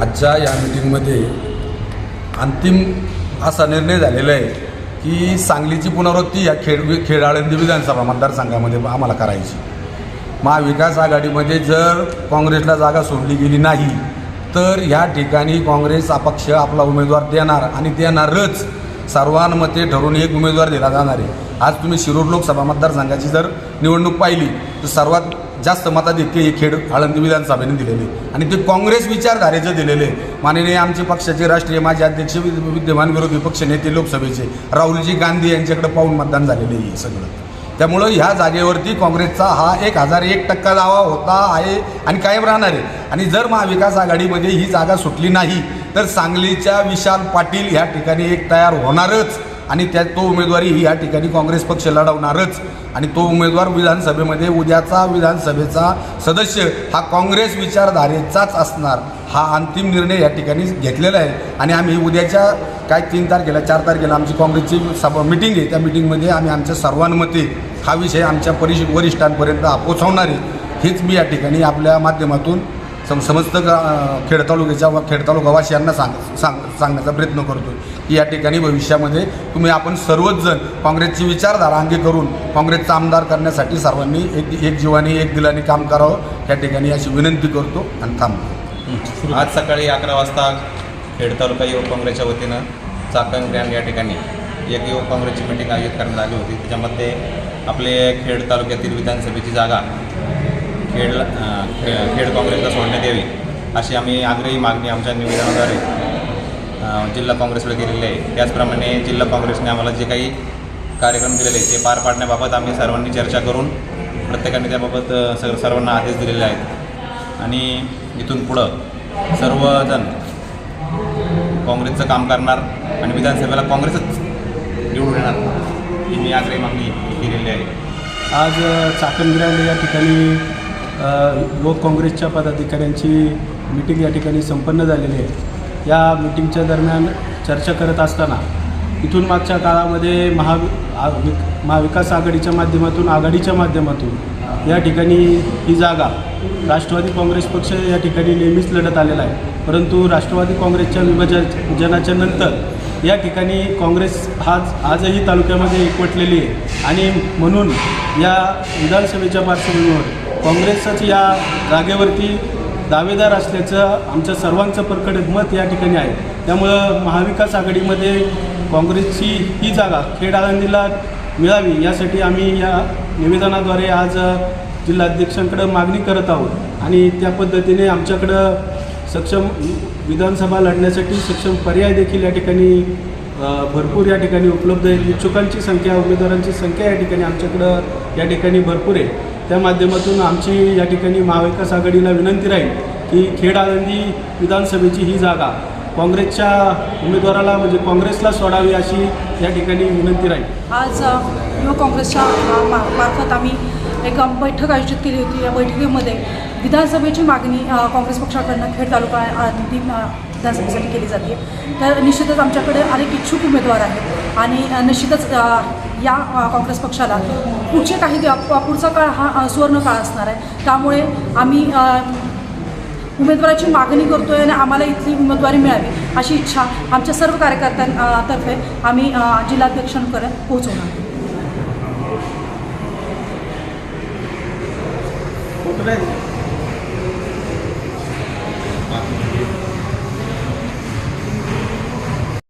आजच्या या मिटिंगमध्ये अंतिम असा निर्णय झालेला आहे की सांगलीची पुनरावृत्ती या खेड खेड आळंदी विधानसभा मतदारसंघामध्ये आम्हाला करायची. महाविकास आघाडीमध्ये जर काँग्रेसला जागा सोडली गेली नाही तर ह्या ठिकाणी काँग्रेस अपक्ष आपला उमेदवार देणार आणि देणारच सर्वानुमते ठरून एक उमेदवार दिला जाणार आहे. आज तुम्ही शिरूर लोकसभा मतदारसंघाची जर निवडणूक पाहिली तर सर्वात जास्त मताधिक्य हे खेड आळंदी विधानसभेने दिलेले. आणि ते काँग्रेस विचारधारेचं दिलेले. आहे. माननीय आमचे पक्षाचे राष्ट्रीय माजी अध्यक्ष विद्यमान विरोधी पक्ष नेते लोकसभेचे. राहुलजी गांधी यांच्याकडे पाहून मतदान झालेले आहे सगळं. त्यामुळं ह्या जागेवरती काँग्रेसचा हा एक हजार एक टक्का दावा होता आहे आणि कायम राहणार आहे. आणि जर महाविकास आघाडीमध्ये ही जागा सुटली नाही तर सांगलीच्या विशाल पाटील ह्या ठिकाणी एक तयार होणारच. आणि त्या तो उमेदवारी ही या ठिकाणी काँग्रेस पक्ष लढवणारच. आणि तो उमेदवार विधानसभेमध्ये उद्याचा विधानसभेचा सदस्य हा काँग्रेस विचारधारेचाच असणार हा अंतिम निर्णय या ठिकाणी घेतलेला आहे. आणि आम्ही उद्याच्या काय तीन तारखेला चार तारखेला आमची काँग्रेसची सभा मिटिंग आहे. त्या मिटिंगमध्ये आम्ही आमच्या सर्वांमते हा विषय आमच्या परिष वरिष्ठांपर्यंत पोचवणार आहे. हेच मी या ठिकाणी आपल्या माध्यमातून सम समस्त गा- खेड तालुक्याच्या व खेड तालुकावासियांना सांग सांग सांगण्याचा प्रयत्न करतो की या ठिकाणी भविष्यामध्ये तुम्ही आपण सर्वच जण काँग्रेसची विचारधारा अंगी करून काँग्रेसचा आमदार करण्यासाठी सर्वांनी एक एक जीवाने एक दिलाने काम करावं या ठिकाणी अशी विनंती करतो आणि थांबतो. आज सकाळी अकरा वाजता खेड तालुका युवक काँग्रेसच्या वतीनं चाकण ग्रँड या ठिकाणी एक युवक काँग्रेसची मिटिंग आयोजित करण्यात आली होती. त्याच्यामध्ये आपले खेड तालुक्यातील विधानसभेची जागा खेड खेड काँग्रेसला सोडण्यात यावी अशी आम्ही आग्रही मागणी आमच्या निवेदनाद्वारे जिल्हा काँग्रेसकडे केलेली आहे. त्याचप्रमाणे जिल्हा काँग्रेसने आम्हाला जे काही कार्यक्रम दिलेले आहेत ते पार पाडण्याबाबत आम्ही सर्वांनी चर्चा करून प्रत्येकाने त्याबाबत सर सर्वांना आदेश दिलेले आहेत. आणि इथून पुढं सर्वजण काँग्रेसचं काम करणार आणि विधानसभेला काँग्रेसच निवडून येणार ही मी आग्रही मागणी केलेली आहे. आज अ, या ठिकाणी लोक काँग्रेसच्या पदाधिकाऱ्यांची मिटिंग या ठिकाणी संपन्न झालेली आहे. या मिटिंगच्या दरम्यान चर्चा करत असताना इथून मागच्या काळामध्ये महा आ- विक- महाविकास आघाडीच्या माध्यमातून आघाडीच्या माध्यमातून या ठिकाणी ही जागा राष्ट्रवादी काँग्रेस पक्ष या ठिकाणी नेहमीच लढत आलेला आहे. परंतु राष्ट्रवादी काँग्रेसच्या विभाजनाच्या नंतर या ठिकाणी काँग्रेस आज आजही तालुक्यामध्ये एकवटलेली आहे. आणि म्हणून या विधानसभेच्या पार्श्वभूमीवर काँग्रेसच या जागेवरती दावेदार असल्याचं आमच्या सर्वांचं प्रकट मत या ठिकाणी आहे. त्यामुळं महाविकास आघाडीमध्ये काँग्रेसची ही जागा खेड आळंदीला मिळावी यासाठी आम्ही या निवेदनाद्वारे आज जिल्हाध्यक्षांकडं मागणी करत आहोत. आणि त्या पद्धतीने आमच्याकडं सक्षम विधानसभा लढण्यासाठी सक्षम पर्याय देखील या ठिकाणी भरपूर या ठिकाणी उपलब्ध आहेत. इच्छुकांची संख्या उमेदवारांची संख्या या ठिकाणी आमच्याकडं या ठिकाणी भरपूर आहे. त्या माध्यमातून आमची या ठिकाणी महाविकास आघाडीला विनंती राहील की खेड आळंदी विधानसभेची ही जागा काँग्रेसच्या उमेदवाराला म्हणजे काँग्रेसला सोडावी अशी या ठिकाणी विनंती राहील. आज युवा युवक काँग्रेसच्या मा मार्फत आम्ही एक बैठक आयोजित केली होती या बैठकीमध्ये. विधानसभेची मागणी काँग्रेस पक्षाकडनं खेड तालुका आळंदी विधानसभेसाठी केली जाते. तर निश्चितच आमच्याकडे अनेक इच्छुक उमेदवार आहेत आणि निश्चितच या काँग्रेस पक्षाला पुढचे काही पुढचा काळ हा सुवर्ण काळ असणार आहे. त्यामुळे आम्ही उमेदवाराची मागणी करतो आहे आणि आम्हाला इथली उमेदवारी मिळावी अशी इच्छा आमच्या सर्व कार्यकर्त्यांतर्फे आम्ही जिल्हाध्यक्षांपर्यंत पोहोचवणार कुठं